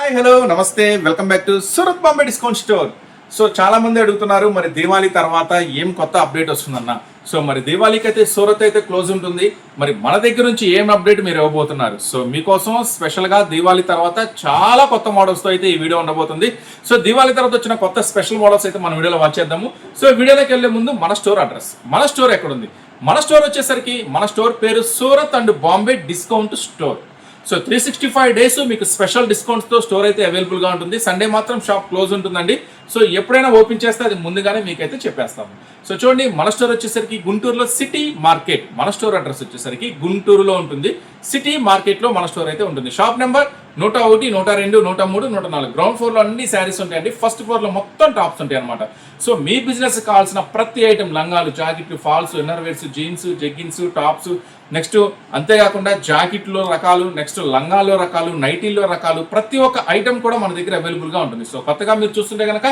Hi hello నమస్తే welcome back to Surat Bombay discount store so చాలా మంది అడుగుతున్నారు మరి దీవాళీ తర్వాత ఏం కొత్త అప్డేట్ వస్తుందన్న? సో మరి దీవాళీకి అయితే సూరత్ అయితే క్లోజ్ ఉంటుంది. మరి మన దగ్గర నుంచి ఏం అప్డేట్ మీరు ఇవ్వబోతున్నారు? సో మీకోసం స్పెషల్గా దీవాళీ తర్వాత చాలా కొత్త మోడల్స్తో అయితే ఈ వీడియో ఉండబోతుంది. సో దీవాళీ తర్వాత వచ్చిన కొత్త స్పెషల్ మోడల్స్ అయితే మన వీడియోలో వాచ్ చేద్దాము. సో వీడియోలోకి వెళ్ళే ముందు మన స్టోర్ అడ్రస్ మన స్టోర్ ఎక్కడుంది? మన స్టోర్ వచ్చేసరికి మన స్టోర్ పేరు Surat and Bombay discount store so three sixty five days మీకు స్పెషల్ డిస్కౌంట్స్తో స్టోర్ అయితే అవైలబుల్గా ఉంటుంది. సండే మాత్రం షాప్ క్లోజ్ ఉంటుందండి. సో ఎప్పుడైనా ఓపెన్ చేస్తే అది ముందుగానే మీకైతే చెప్పేస్తాము. సో చూడండి మన స్టోర్ వచ్చేసరికి గుంటూరులో సిటీ మార్కెట్ మన స్టోర్ అడ్రస్ వచ్చేసరికి గుంటూరులో ఉంటుంది. సిటీ మార్కెట్లో మన స్టోర్ అయితే ఉంటుంది. షాప్ నెంబర్ నూట ఒకటి నూట రెండు నూట మూడు నూట నాలుగు. గ్రౌండ్ ఫ్లోర్లో అన్ని శారీస్ ఉంటాయండి. ఫస్ట్ ఫ్లోర్లో మొత్తం టాప్స్ ఉంటాయి అనమాట సో మీ బిజినెస్ కావాల్సిన ప్రతి ఐటమ్ లంగాలు జాకెట్లు falls innerwears jeans jeggings tops next అంతేకాకుండా జాకెట్లో రకాలు నెక్స్ట్ లంగాల్లో రకాలు నైటీల్లో రకాలు ప్రతి ఒక్క ఐటమ్ కూడా మన దగ్గర అవైలబుల్గా ఉంటుంది. సో కొత్తగా మీరు చూస్తుంటే కనుక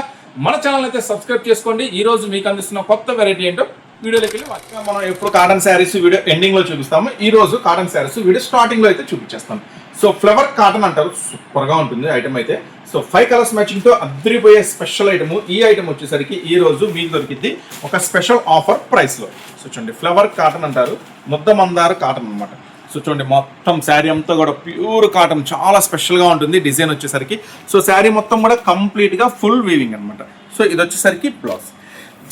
మన ఛానల్ అయితే సబ్స్క్రైబ్ చేసుకోండి. ఈ రోజు మీకు అందిస్తున్న కొత్త వెరైటీ ఏంటో వీడియోలోకి వెళ్ళి మనం ఎప్పుడు కాటన్ శారీస్ వీడియో ఎండింగ్లో చూపిస్తాము. ఈ రోజు కాటన్ శారీస్ వీడియో స్టార్టింగ్లో అయితే చూపించేస్తాం సో ఫ్లవర్ కాటన్ అంటారు. సూపర్గా ఉంటుంది ఐటమ్ అయితే. సో ఫైవ్ కలర్స్ మ్యాచింగ్తో అద్దరిపోయే స్పెషల్ ఐటమ్. ఈ ఐటమ్ వచ్చేసరికి ఈ రోజు మీకు దొరికింది ఒక స్పెషల్ ఆఫర్ ప్రైస్లో సో చూడండి ఫ్లవర్ కాటన్ అంటారు. ముద్ద మందారు కాటన్ అనమాట సో చూడండి మొత్తం శారీ అంతా కూడా ప్యూర్ కాటన్. చాలా స్పెషల్గా ఉంటుంది డిజైన్ వచ్చేసరికి. సో శారీ మొత్తం కూడా కంప్లీట్గా ఫుల్ వీవింగ్ అనమాట సో ఇది వచ్చేసరికి బ్లౌజ్.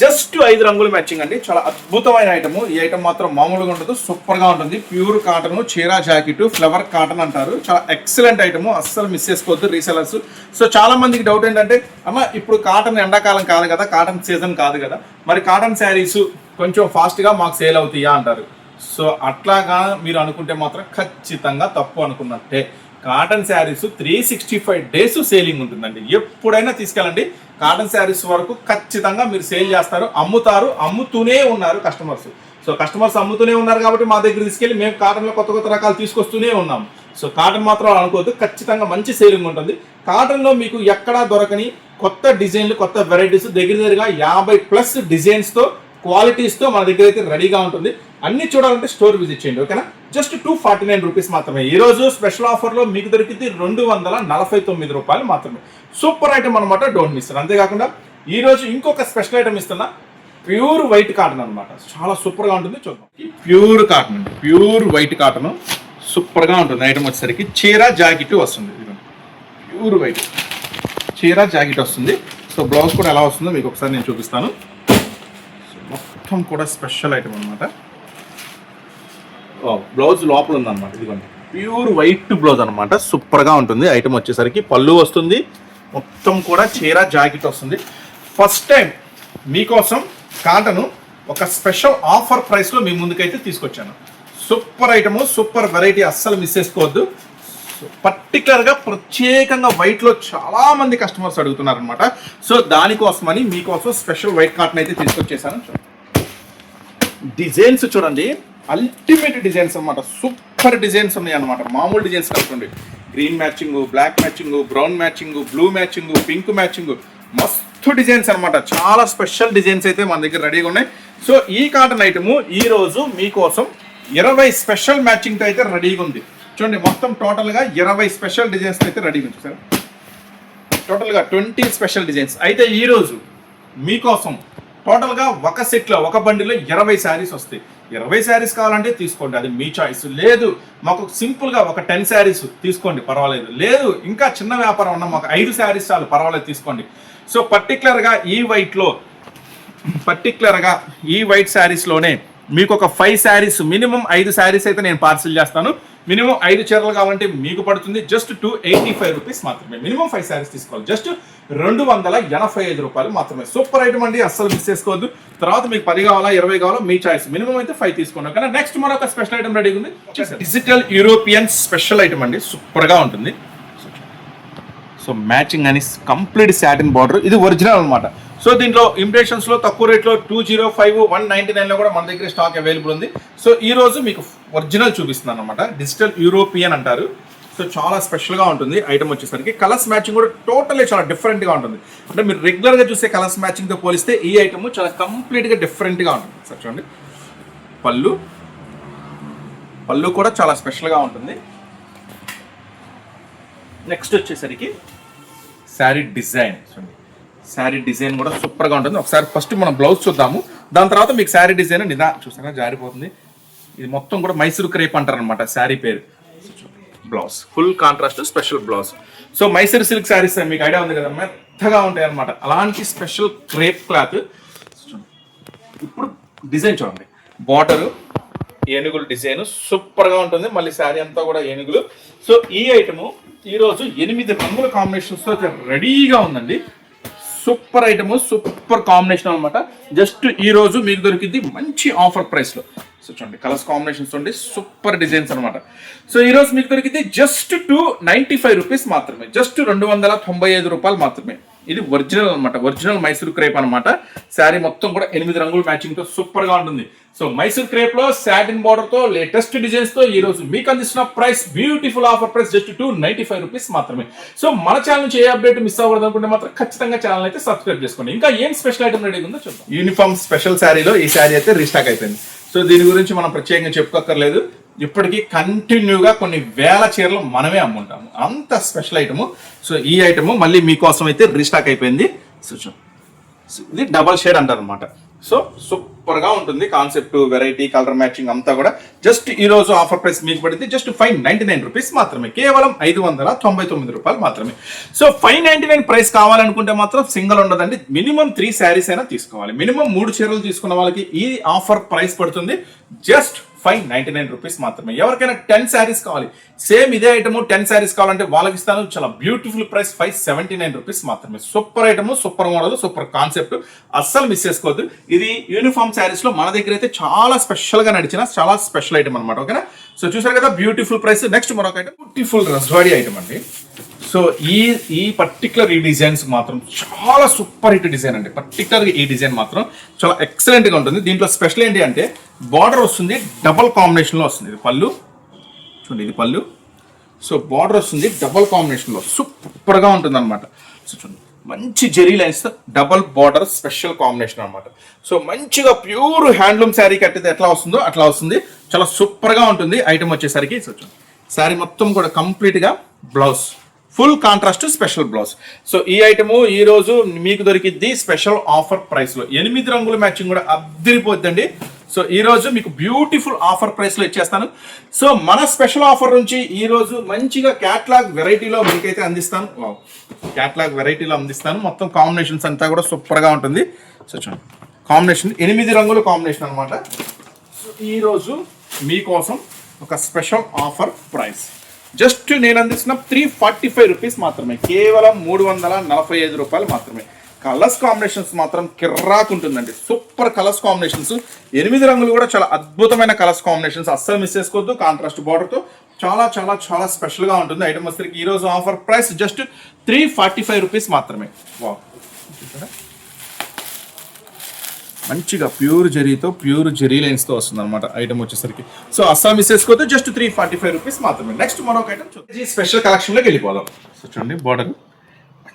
జస్ట్ ఐదు రంగులు మ్యాచింగ్ అండి. చాలా అద్భుతమైన ఐటమ్. ఈ ఐటమ్ మాత్రం మామూలుగా ఉండదు. సూపర్గా ఉంటుంది. ప్యూర్ కాటన్ చీరా జాకెట్ ఫ్లవర్ కాటన్ అంటారు. చాలా ఎక్సలెంట్ ఐటమ్. అస్సలు మిస్ చేసుకోవద్దు రీసెలర్స్. సో చాలా మందికి డౌట్ ఏంటంటే అమ్మ ఇప్పుడు కాటన్ ఎండాకాలం కాదు కదా కాటన్ సీజన్ కాదు కదా మరి కాటన్ శారీస్ కొంచెం ఫాస్ట్గా మాకు సేల్ అవుతాయా అంటారు. సో అట్లాగా మీరు అనుకుంటే మాత్రం ఖచ్చితంగా తప్పు అనుకున్నట్టే. Cotton saris three sixty five days selling ఉంటుందండి. ఎప్పుడైనా తీసుకెళ్ళండి. కాటన్ శారీస్ వరకు ఖచ్చితంగా మీరు సేల్ చేస్తారు అమ్ముతారు అమ్ముతూనే ఉన్నారు కస్టమర్స్ సో కస్టమర్స్ అమ్ముతూనే ఉన్నారు కాబట్టి మా దగ్గర తీసుకెళ్ళి మేము కాటన్లో కొత్త కొత్త రకాలు తీసుకొస్తూనే ఉన్నాం. సో కాటన్ మాత్రం అనుకోవద్దు ఖచ్చితంగా మంచి సేలింగ్ ఉంటుంది. కాటన్లో మీకు ఎక్కడా దొరకని కొత్త డిజైన్లు కొత్త వెరైటీస్ దగ్గర దగ్గరగా యాభై ప్లస్ డిజైన్స్తో క్వాలిటీస్తో మన దగ్గర అయితే రెడీగా ఉంటుంది. అన్ని చూడాలంటే స్టోర్ విజిట్ చేయండి ఓకేనా just two forty nine rupees మాత్రమే. ఈ రోజు స్పెషల్ ఆఫర్లో మీకు దొరికింది రెండు వందల నలభై తొమ్మిది రూపాయలు మాత్రమే. సూపర్ ఐటమ్ అనమాట డోంట్ మిస్ అంతేకాకుండా ఈ రోజు ఇంకొక స్పెషల్ ఐటమ్ ఇస్తున్నా ప్యూర్ వైట్ కాటన్ అనమాట చాలా సూపర్గా ఉంటుంది చూద్దాం. ప్యూర్ కాటన్ అండి. ప్యూర్ వైట్ కాటన్ సూపర్గా ఉంటుంది. ఐటమ్ వచ్చేసరికి చీర జాకెట్ వస్తుంది. ప్యూర్ వైట్ చీర జాకెట్ వస్తుంది. సో బ్లౌజ్ కూడా ఎలా వస్తుందో మీకు ఒకసారి నేను చూపిస్తాను. మొత్తం కూడా స్పెషల్ ఐటమ్ అనమాట బ్లౌజ్ లోపల ఉందన్నమాట ఇదిగోండి. ప్యూర్ వైట్ బ్లౌజ్ అనమాట సూపర్గా ఉంటుంది. ఐటమ్ వచ్చేసరికి పళ్ళు వస్తుంది మొత్తం కూడా చీర జాకెట్ వస్తుంది. ఫస్ట్ టైం మీకోసం కాటను ఒక స్పెషల్ ఆఫర్ ప్రైస్లో మీ ముందుకైతే తీసుకొచ్చాను. సూపర్ ఐటము సూపర్ వెరైటీ అస్సలు మిస్ చేసుకోవద్దు. పర్టికులర్గా ప్రత్యేకంగా వైట్లో చాలామంది కస్టమర్స్ అడుగుతున్నారు అనమాట సో దానికోసమని మీకోసం స్పెషల్ వైట్ కాటన్ అయితే తీసుకొచ్చేసాను. డిజైన్స్ చూడండి. అల్టిమేట్ డిజైన్స్ అనమాట సూపర్ డిజైన్స్ ఉన్నాయి అనమాట మామూలు డిజైన్స్ కాకుండా green matching black matching brown matching blue matching pink matching మస్తు డిజైన్స్ అనమాట చాలా స్పెషల్ డిజైన్స్ అయితే మన దగ్గర రెడీగా ఉన్నాయి. సో ఈ కాటన్ ఐటమ్ ఈ రోజు మీకోసం ఇరవై స్పెషల్ మ్యాచింగ్తో అయితే రెడీగా ఉంది. చూడండి మొత్తం టోటల్గా ఇరవై స్పెషల్ డిజైన్స్ అయితే రెడీగా ఉంది. సార్ టోటల్గా ట్వంటీ స్పెషల్ డిజైన్స్. అయితే ఈ రోజు మీకోసం టోటల్గా ఒక సెట్లో ఒక బండిలో ఇరవై శారీస్ వస్తాయి. ఇరవై శారీస్ కావాలంటే తీసుకోండి అది మీ చాయిస్ లేదు మాకు సింపుల్గా ఒక టెన్ శారీస్ తీసుకోండి పర్వాలేదు. లేదు ఇంకా చిన్న వ్యాపారం ఉన్న మాకు ఐదు శారీస్ చాలు పర్వాలేదు తీసుకోండి. సో పర్టికులర్గా ఈ వైట్లో పర్టికులర్గా ఈ వైట్ శారీస్లోనే మీకు ఒక ఫైవ్ శారీస్ మినిమం ఐదు శారీస్ అయితే నేను పార్సిల్ చేస్తాను. మినిమం ఐదు చీరలు కావాలంటే మీకు పడుతుంది. Just two eighty five rupees మాత్రమే. మినిమం ఫైవ్ శారీస్ తీసుకోవాలి. జస్ట్ రెండు వందల ఎనభై ఐదు రూపాయలు మాత్రమే. సూపర్ ఐటమ్ అండి. అస్సలు మిస్ చేసుకోవద్దు. తర్వాత మీకు పది కావాలా ఇరవై కావాలా మీ చాయిస్. మినిమం అయితే ఫైవ్ తీసుకోండి. కానీ నెక్స్ట్ మరొక స్పెషల్ ఐటమ్ రెడీ ఉంది. డిజిటల్ యూరోపియన్ స్పెషల్ ఐటమ్ అండి. సూపర్గా ఉంటుంది. సో మ్యాచింగ్ అని కంప్లీట్ సాటిన్ బార్డర్. ఇది ఒరిజినల్ అన్నమాట. సో దీంట్లో ఇంప్రెషన్స్లో తక్కువ రేట్లో two zero five one ninety నైన్లో కూడా మన దగ్గర స్టాక్ అవైలబుల్ ఉంది. సో ఈ రోజు మీకు ఒరిజినల్ చూపిస్తున్నాను అనమాట డిజిటల్ యూరోపియన్ అంటారు. సో చాలా స్పెషల్గా ఉంటుంది ఐటమ్ వచ్చేసరికి. కలర్స్ మ్యాచింగ్ కూడా టోటల్లీ చాలా డిఫరెంట్గా ఉంటుంది. అంటే మీరు రెగ్యులర్గా చూసే కలర్స్ మ్యాచింగ్తో పోలిస్తే ఈ ఐటమ్ చాలా కంప్లీట్గా డిఫరెంట్గా ఉంటుంది సార్ చూడండి. పళ్ళు. పళ్ళు కూడా చాలా స్పెషల్గా ఉంటుంది. నెక్స్ట్ వచ్చేసరికి శారీ డిజైన్ చూడండి. శారీ డిజైన్ కూడా సూపర్గా ఉంటుంది. ఒకసారి ఫస్ట్ మనం బ్లౌజ్ చూద్దాము. దాని తర్వాత మీకు శారీ డిజైన్ నిదా చూసారా? జారిపోతుంది. ఇది మొత్తం కూడా మైసూర్ క్రేప్ అంటారు అనమాట శారీ పేరు. Blouse. Full contrast special blouse. So Mysore silk saris మీకు ఐడియా ఉంది కదా? మెత్తగా ఉంటాయి అనమాట అలాంటి స్పెషల్ క్రేప్ క్లాత్. ఇప్పుడు డిజైన్ చూడండి. బార్డర్ ఏనుగుల డిజైన్. సూపర్గా ఉంటుంది. మళ్ళీ శారీ అంతా కూడా ఏనుగులు. సో ఈ ఐటమ్ ఈరోజు ఎనిమిది రంగుల కాంబినేషన్స్తో రెడీగా ఉందండి. సూపర్ ఐటమ్ సూపర్ కాంబినేషన్ అనమాట జస్ట్ ఈ రోజు మీకు దొరికింది మంచి ఆఫర్ ప్రైస్లో. సో చూడండి కలర్స్ కాంబినేషన్స్ ఉండి సూపర్ డిజైన్స్ అనమాట సో ఈ రోజు మీకు దొరికింది just two ninety five rupees మాత్రమే. జస్ట్ రెండు వందల తొంభై ఐదు రూపాయలు మాత్రమే. ఇది ఒరిజినల్ అన్నమాట. ఒరిజినల్ మైసూర్ క్రేప్ అన్నమాట. శారీ మొత్తం కూడా ఎనిమిది రంగుల మ్యాచింగ్తో సూపర్గా ఉంటుంది. సో మైసూర్ క్రేప్లో సాటిన్ బార్డర్తో లేటెస్ట్ డిజైన్స్తో ఈ రోజు మీకు అందిస్తున్న price beautiful offer price just two ninety five rupees మాత్రమే. సో మన ఛానల్ నుంచి ఏ అప్డేట్ మిస్ అవ్వకూడదు అనుకుంటే మాత్రం ఖచ్చితంగా ఛానల్ అయితే సబ్స్క్రైబ్ చేసుకోండి. ఇంకా ఏం స్పెషల్ ఐటమ్ రెడీ ఉందో చూద్దాం. యూనిఫామ్ స్పెషల్ శారీలో ఈ శారీ అయితే రీస్టాక్ అయిపోయింది. సో దీని గురించి మనం ప్రత్యేకంగా చెప్పుకోక్కర్లేదు. ఇప్పటికీ కంటిన్యూగా కొన్ని వేల చీరలు మనమే అమ్ముంటాము. అంత స్పెషల్ ఐటమ్. సో ఈ ఐటమ్ మళ్ళీ మీకోసం అయితే రీస్టాక్ అయిపోయింది. సో ఇది డబల్ షేడ్ అంటారు అనమాట సో సూపర్గా ఉంటుంది కాన్సెప్ట్ వెరైటీ కలర్ మ్యాచింగ్ అంతా కూడా. జస్ట్ ఈ రోజు ఆఫర్ ప్రైస్ మీకు పడింది. Just five ninety nine rupees మాత్రమే. కేవలం ఐదు వందల తొంభై తొమ్మిది రూపాయలు మాత్రమే. So five ninety nine price కావాలనుకుంటే మాత్రం సింగిల్ ఉండదండి. మినిమం త్రీ శారీస్ అయినా తీసుకోవాలి. మినిమం మూడు చీరలు తీసుకున్న వాళ్ళకి ఈ ఆఫర్ ప్రైస్ పడుతుంది. Just five ninety nine rupees మాత్రమే. ఎవరికైనా టెన్ శారీస్ కావాలి. సేమ్ ఇదే ఐటమ్ టెన్ శారీస్ కావాలంటే వాళ్ళకి ఇస్తాను. చాలా beautiful price five seventy nine rupees మాత్రమే. Super item super model super concept అస్సలు మిస్ చేసుకోవద్దు. ఇది యూనిఫామ్ శారీస్లో మన దగ్గర అయితే చాలా స్పెషల్గా నడిచిన చాలా స్పెషల్ ఐటమ్ అనమాట ఓకేనా సో చూసారు కదా బ్యూటిఫుల్ ప్రైస్ నెక్స్ట్ మరొక ఐటమ్ బ్యూటిఫుల్ రస్వాడి ఐటమ్ అండి. సో ఈ ఈ పర్టికులర్ ఈ డిజైన్స్ మాత్రం చాలా సూపర్ హిట్ డిజైన్ అండి. పర్టికులర్ ఈ డిజైన్ మాత్రం చాలా ఎక్సలెంట్గా ఉంటుంది. దీంట్లో స్పెషల్ ఏంటి అంటే బార్డర్ వస్తుంది డబల్ కాంబినేషన్లో వస్తుంది. ఇది పళ్ళు. చూడండి ఇది పళ్ళు. సో బార్డర్ వస్తుంది డబల్ కాంబినేషన్లో సూపర్గా ఉంటుంది అనమాట సో చూడండి మంచి zari lines double border special combination అనమాట సో మంచిగా ప్యూర్ హ్యాండ్లూమ్ శారీ కట్టితే ఎట్లా వస్తుందో అట్లా వస్తుంది. చాలా సూపర్గా ఉంటుంది. ఐటమ్ వచ్చేసరికి సో చూడండి శారీ మొత్తం కూడా కంప్లీట్గా blouse full contrast special blouse. So ఈ ఐటమ్ ఈ రోజు మీకు దొరికిద్ది స్పెషల్ ఆఫర్ ప్రైస్లో ఎనిమిది రంగుల మ్యాచింగ్ కూడా అద్దరిపోద్దండి సో ఈ రోజు మీకు బ్యూటిఫుల్ ఆఫర్ ప్రైస్లో ఇచ్చేస్తాను. సో మన స్పెషల్ ఆఫర్ నుంచి ఈ రోజు మంచిగా క్యాట్లాగ్ వెరైటీలో మీకైతే అందిస్తాను. క్యాట్లాగ్ వెరైటీలో అందిస్తాను. మొత్తం కాంబినేషన్స్ అంతా కూడా సూపర్గా ఉంటుంది. సో చూడండి. కాంబినేషన్ ఎనిమిది రంగుల కాంబినేషన్ అనమాట సో ఈ రోజు మీకోసం ఒక స్పెషల్ ఆఫర్ ప్రైస్. జస్ట్ నేను అందిస్తున్న త్రీ ఫార్టీ ఫైవ్ రూపీస్ మాత్రమే. కేవలం మూడు వందల నలభై ఐదు రూపాయలు మాత్రమే. కలర్స్ కాంబినేషన్స్ మాత్రం కిర్రాక్ ఉంటుందండి. సూపర్ కలర్స్ కాంబినేషన్స్ ఎనిమిది రంగులు కూడా చాలా అద్భుతమైన కలర్స్ కాంబినేషన్స్ అస్సలు మిస్ చేసుకోవద్దు. కాంట్రాస్ట్ బార్డర్తో చాలా చాలా చాలా స్పెషల్గా ఉంటుంది. ఐటమ్ వస్తే ఈరోజు offer price just three forty five rupees మాత్రమే. వా మంచిగా ప్యూర్ జరీతో ప్యూర్ జరీ లైన్స్తో వస్తుంది అనమాట ఐటమ్ వచ్చేసరికి. సో అస్సాం మిస్ చేసుకోవద్దు just three forty five rupees మాత్రమే నెక్స్ట్ మరొక ఐటమ్ చూద్దాం స్పెషల్ కలెక్షన్లోకి వెళ్ళిపోదాం. సో చూడండి బార్డర్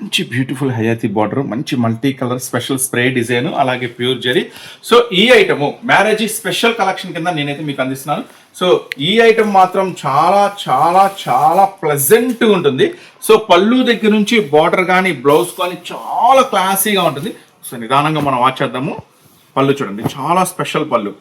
మంచి బ్యూటిఫుల్ హయాతి బార్డర్ మంచి multi colour special spray design అలాగే ప్యూర్ జరీ. సో ఈ ఐటమ్ మ్యారేజ్ స్పెషల్ కలెక్షన్ కింద నేనైతే మీకు అందిస్తున్నాను. సో ఈ ఐటమ్ మాత్రం చాలా చాలా చాలా ప్లెజెంట్ ఉంటుంది. సో పళ్ళు దగ్గర నుంచి బార్డర్ కానీ బ్లౌజ్ కానీ చాలా క్లాసీగా ఉంటుంది. సో నిదానంగా మనం వాచ్ చేద్దాము. పళ్ళు చూడండి చాలా స్పెషల్ పళ్ళు.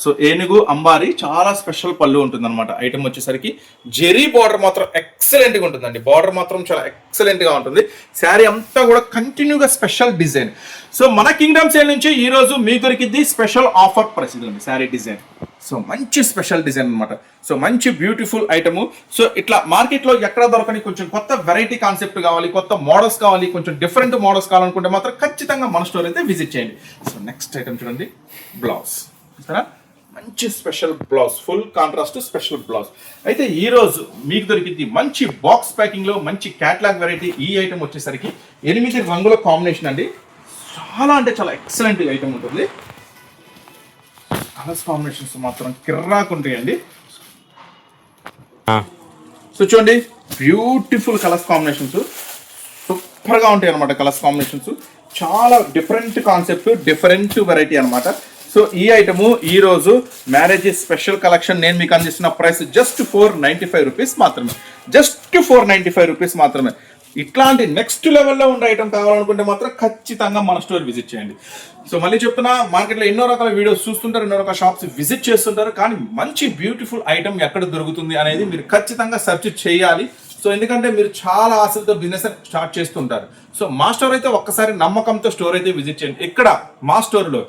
సో ఏనుగు అంబారి చాలా స్పెషల్ పళ్ళు ఉంటుందన్నమాట. ఐటమ్ వచ్చేసరికి జెరీ బార్డర్ మాత్రం ఎక్సలెంట్గా ఉంటుందండి. బార్డర్ మాత్రం చాలా ఎక్సలెంట్గా ఉంటుంది. శారీ అంతా కూడా కంటిన్యూగా స్పెషల్ డిజైన్. సో మన కింగ్డమ్ సేల్ నుంచి ఈరోజు మీ దొరికిద్ది దొరికింది స్పెషల్ ఆఫర్ ప్రైస్ ఇదండి శారీ డిజైన్. సో మంచి స్పెషల్ డిజైన్ అనమాట సో మంచి బ్యూటిఫుల్ ఐటమ్. సో ఇట్లా మార్కెట్లో ఎక్కడ దొరకని కొంచెం కొత్త వెరైటీ కాన్సెప్ట్ కావాలి కొత్త మోడల్స్ కావాలి కొంచెం డిఫరెంట్ మోడల్స్ కావాలనుకుంటే మాత్రం ఖచ్చితంగా మన స్టోర్ అయితే విజిట్ చేయండి. సో నెక్స్ట్ ఐటమ్ చూడండి బ్లౌజ్. సరే మంచి special blouse full contrast special blouse. అయితే ఈరోజు మీకు దొరికింది మంచి బాక్స్ ప్యాకింగ్లో మంచి క్యాట్లాగ్ వెరైటీ ఈ ఐటమ్ వచ్చేసరికి ఎనిమిది రంగుల కాంబినేషన్ అండి. చాలా అంటే చాలా ఎక్సలెంట్ ఐటమ్ ఉంటుంది. కలర్స్ కాంబినేషన్స్ మాత్రం కిర్రాకు ఉంటాయండి. సో చూడండి బ్యూటిఫుల్ కలర్స్ కాంబినేషన్స్. సూపర్గా ఉంటాయి అనమాట కలర్స్ కాంబినేషన్స్. చాలా డిఫరెంట్ కాన్సెప్ట్ డిఫరెంట్ వెరైటీ అనమాట సో ఈ ఐటము ఈ రోజు మ్యారేజ్ స్పెషల్ కలెక్షన్ నేను మీకు అందిస్తున్న price just four ninety five rupees మాత్రమే. Just four ninety five rupees మాత్రమే. ఇట్లాంటి నెక్స్ట్ లెవెల్లో ఉండే ఐటమ్ కావాలనుకుంటే మాత్రం ఖచ్చితంగా మన స్టోర్ విజిట్ చేయండి. సో మళ్ళీ చెప్తున్నా మార్కెట్లో ఎన్నో రకాల వీడియోస్ చూస్తుంటారు ఎన్నో రకాల షాప్స్ విజిట్ చేస్తుంటారు కానీ మంచి బ్యూటిఫుల్ ఐటమ్ ఎక్కడ దొరుకుతుంది అనేది మీరు ఖచ్చితంగా సెర్చ్ చేయాలి. సో ఎందుకంటే మీరు చాలా ఆశలతో బిజినెస్ స్టార్ట్ చేస్తుంటారు. సో మా స్టోర్ అయితే ఒక్కసారి నమ్మకంతో స్టోర్ అయితే విజిట్ చేయండి. ఇక్కడ మా స్టోర్లో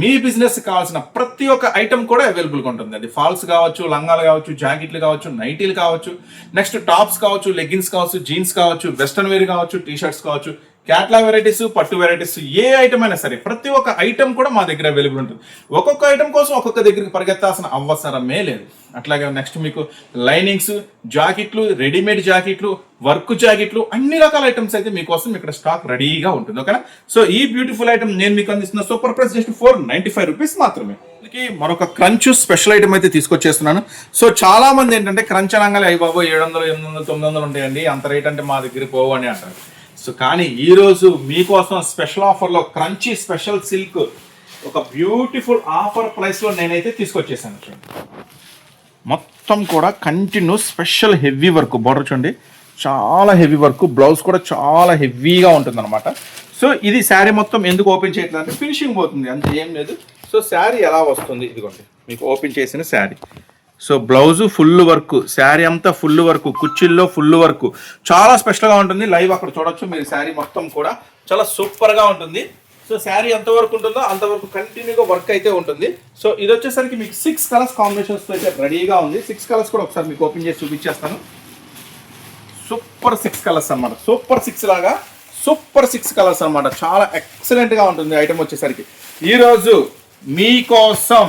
మీ బిజినెస్ కావాల్సిన ప్రతి ఒక్క ఐటమ్ కూడా అవైలబుల్గా ఉంటుంది అది ఫాల్స్ కావచ్చు లంగాలు కావచ్చు జాకెట్లు కావచ్చు నైటీలు కావచ్చు నెక్స్ట్ టాప్స్ కావచ్చు లెగ్గిన్స్ కావచ్చు జీన్స్ కావచ్చు వెస్ట్రన్ వేర్ కావచ్చు టీ షర్ట్స్ కావచ్చు క్యాట్లాగ్ వెరైటీస్ పట్టు వెరైటీస్ ఏ ఐటమ్ అయినా సరే ప్రతి ఒక్క ఐటమ్ కూడా మా దగ్గర అవైలబుల్ ఉంటుంది. ఒక్కొక్క ఐటమ్ కోసం ఒక్కొక్క దగ్గరికి పరిగెత్తాల్సిన అవసరమే లేదు. అట్లాగే నెక్స్ట్ మీకు లైనింగ్స్ జాకెట్లు రెడీమేడ్ జాకెట్లు వర్క్ జాకెట్లు అన్ని రకాల ఐటమ్స్ అయితే మీకోసం ఇక్కడ స్టాక్ రెడీగా ఉంటుంది ఓకేనా? సో ఈ బ్యూటిఫుల్ ఐటమ్ నేను మీకు అందిస్తున్న super price just four ninety five rupees మాత్రమే. దీనికి మరొక క్రంచ్ స్పెషల్ ఐటమ్ అయితే తీసుకొచ్చేస్తున్నాను. సో చాలా మంది ఏంటంటే క్రంచ్ అనగానే అయ్యి బాబు ఏడు వందలు ఎనిమిది వందలు తొమ్మిది వందలు ఉంటాయండి అంత రేట్ అంటే మా దగ్గర పోవు అని అంటారు. సో కానీ ఈరోజు మీకోసం స్పెషల్ ఆఫర్లో క్రంచీ స్పెషల్ సిల్క్ ఒక బ్యూటిఫుల్ ఆఫర్ ప్రైస్లో నేనైతే తీసుకొచ్చేసాను చూడండి. మొత్తం కూడా continue special heavy work border చూడండి. చాలా హెవీ వర్క్ బ్లౌజ్ కూడా చాలా హెవీగా ఉంటుంది అనమాట సో ఇది శారీ మొత్తం ఎందుకు ఓపెన్ చేయట్లేదు అంటే ఫినిషింగ్ పోతుంది అంత ఏం లేదు. సో శారీ ఎలా వస్తుంది? ఇదిగోండి మీకు ఓపెన్ చేసిన sari. So blouse full work sari అంతా ఫుల్ వర్క్ కుర్చీల్లో ఫుల్ వర్క్. చాలా స్పెషల్గా ఉంటుంది. లైవ్ అక్కడ చూడొచ్చు. మీరు శారీ మొత్తం కూడా చాలా సూపర్గా ఉంటుంది. సో శారీ ఎంత వరకు ఉంటుందో అంతవరకు కంటిన్యూగా వర్క్ అయితే ఉంటుంది. సో ఇది వచ్చేసరికి మీకు సిక్స్ కలర్స్ కాంబినేషన్స్ అయితే రెడీగా ఉంది. సిక్స్ కలర్స్ కూడా ఒకసారి మీకు ఓపెన్ చేసి చూపించేస్తాను. సూపర్ సిక్స్ కలర్స్ అన్నమాట. సూపర్ సిక్స్ లాగా సూపర్ సిక్స్ కలర్స్ అన్నమాట. చాలా ఎక్సలెంట్గా ఉంటుంది ఐటమ్ వచ్చేసరికి. ఈరోజు మీకోసం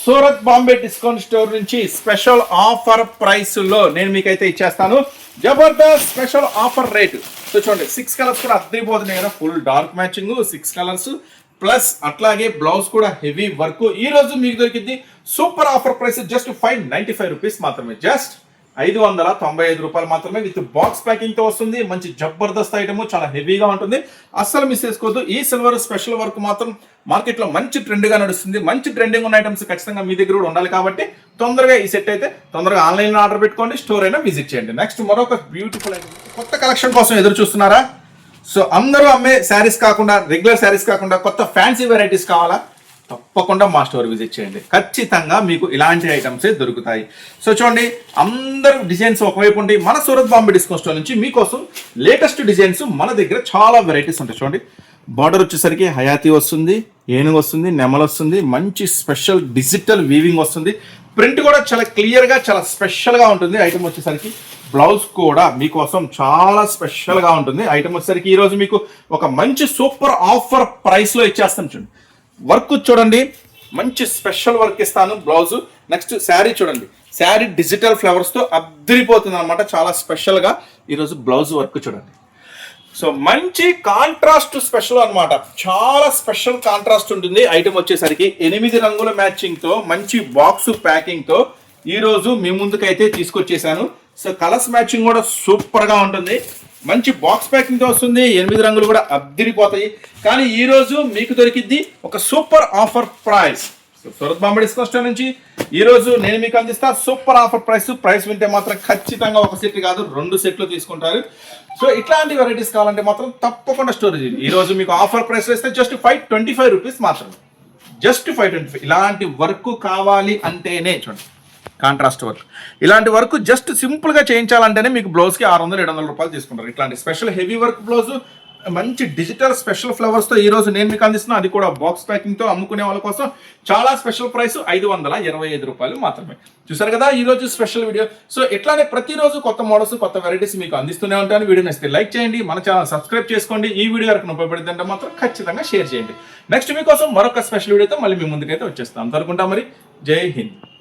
సూరత్ బాంబే డిస్కౌంట్ స్టోర్ నుంచి స్పెషల్ ఆఫర్ ప్రైస్లో నేను మీకైతే ఇచ్చేస్తాను. జబర్దస్త్ స్పెషల్ ఆఫర్ రేటు. సో చూడండి సిక్స్ కలర్స్ కూడా అద్దరిపోతున్నాయి కదా. Full dark matching six colours plus అట్లాగే బ్లౌజ్ కూడా హెవీ వర్క్ ఈ రోజు మీకు దొరికింది super offer price just five ninety five rupees మాత్రమే. జస్ట్ ఐదు వందల తొంభై ఐదు రూపాయలు మాత్రమే విత్ బాక్స్ ప్యాకింగ్తో వస్తుంది. మంచి జబర్దస్త్ ఐటమ్ చాలా హెవీగా ఉంటుంది. అస్సలు మిస్ చేసుకోవద్దు. ఈ సిల్వర్ స్పెషల్ వర్క్ మాత్రం మార్కెట్లో మంచి ట్రెండ్గా నడుస్తుంది. మంచి ట్రెండింగ్ ఉన్న ఐటమ్స్ ఖచ్చితంగా మీ దగ్గర కూడా ఉండాలి కాబట్టి తొందరగా ఈ సెట్ అయితే తొందరగా ఆన్లైన్లో ఆర్డర్ పెట్టుకోండి. స్టోర్ అయినా విజిట్ చేయండి. నెక్స్ట్ మరొక బ్యూటిఫుల్ ఐటమ్. కొత్త కలెక్షన్ కోసం ఎదురు చూస్తున్నారా? సో అందరూ అమ్మే శారీస్ కాకుండా రెగ్యులర్ శారీస్ కాకుండా కొత్త ఫ్యాన్సీ వెరైటీస్ కావాలా? తప్పకుండా మా స్టోర్ విజిట్ చేయండి. ఖచ్చితంగా మీకు ఇలాంటి ఐటమ్సే దొరుకుతాయి. సో చూడండి అందరు డిజైన్స్ ఒకవైపు ఉండి మన సూరత్ బాంబే డిస్కౌంట్ స్టోర్ నుంచి మీకోసం లేటెస్ట్ డిజైన్స్ మన దగ్గర చాలా వెరైటీస్ ఉంటాయి. చూడండి బార్డర్ వచ్చేసరికి హయాతి వస్తుంది ఏనుగు వస్తుంది నెమలు వస్తుంది మంచి స్పెషల్ డిజిటల్ వీవింగ్ వస్తుంది. ప్రింట్ కూడా చాలా క్లియర్గా చాలా స్పెషల్గా ఉంటుంది. ఐటమ్ వచ్చేసరికి బ్లౌజ్ కూడా మీకోసం చాలా స్పెషల్గా ఉంటుంది. ఐటమ్ వచ్చేసరికి ఈరోజు మీకు ఒక మంచి సూపర్ ఆఫర్ ప్రైస్లో ఇచ్చేస్తాం చూడండి. వర్క్ చూడండి. మంచి స్పెషల్ వర్క్ ఇస్తాను బ్లౌజ్. నెక్స్ట్ శారీ చూడండి. శారీ డిజిటల్ ఫ్లవర్స్తో అద్దరిపోతుంది అనమాట చాలా స్పెషల్గా ఈరోజు బ్లౌజ్ వర్క్ చూడండి. సో మంచి కాంట్రాస్ట్ స్పెషల్ అనమాట చాలా స్పెషల్ కాంట్రాస్ట్ ఉంటుంది. ఐటమ్ వచ్చేసరికి ఎనిమిది రంగుల మ్యాచింగ్తో మంచి బాక్స్ ప్యాకింగ్తో ఈరోజు మీ ముందుకైతే తీసుకొచ్చేసాను సో కలర్స్ మ్యాచింగ్ కూడా సూపర్గా ఉంటుంది. మంచి బాక్స్ ప్యాకింగ్ వస్తుంది. ఎనిమిది రంగులు కూడా అద్దరిపోతాయి. కానీ ఈరోజు మీకు దొరికిద్ది ఒక super offer price. Surat Surat Bombay discount నుంచి ఈ రోజు నేను మీకు అందిస్తా సూపర్ ఆఫర్ ప్రైస్. ప్రైస్ వింటే మాత్రం ఖచ్చితంగా ఒక సెట్ కాదు రెండు సెట్లు తీసుకుంటారు. సో ఇట్లాంటి వెరైటీస్ కావాలంటే మాత్రం తప్పకుండా స్టోరేజ్ ఈ రోజు మీకు ఆఫర్ ప్రైస్ వేస్తే just five twenty five rupees మాత్రమే. జస్ట్ ఫైవ్ ట్వంటీ ఫైవ్ ఇలాంటి వర్క్ కావాలి అంటేనే చూడండి. కాంట్రాస్ట్ వర్క్ ఇలాంటి వర్క్ జస్ట్ సింపుల్గా చేయించాలంటేనే మీకు బ్లౌజ్కి ఆరు వందలు ఏడు వందల రూపాయలు తీసుకుంటారు. ఇట్లాంటి స్పెషల్ హెవీ వర్క్ బ్లౌజ్ మంచి డిజిటల్ స్పెషల్ ఫ్లవర్స్తో ఈరోజు ఈ రోజు నేను మీకు అందిస్తున్నా అది కూడా బాక్స్ ప్యాకింగ్తో అమ్ముకునే వాళ్ళ కోసం చాలా స్పెషల్ ప్రైస్ ఐదు వందల ఇరవై ఐదు రూపాయలు మాత్రమే. చూసారు కదా ఈరోజు స్పెషల్ వీడియో సో ఇట్లానే ప్రతిరోజు కొత్త మోడల్స్ కొత్త వెరైటీస్ మీకు అందిస్తూనే ఉంటాను. వీడియో నచ్చితే లైక్ చేయండి మన ఛానల్ సబ్స్క్రైబ్ చేసుకోండి. ఈ వీడియో కనుక ఉపయోగపడిందంటే మాత్రం ఖచ్చితంగా షేర్ చేయండి. నెక్స్ట్ మీకోసం మరొక స్పెషల్ వీడియోతో మళ్ళీ మీ ముందుకైతే వచ్చేస్తాం. అంతనుకుంటా మరి జై హింద్.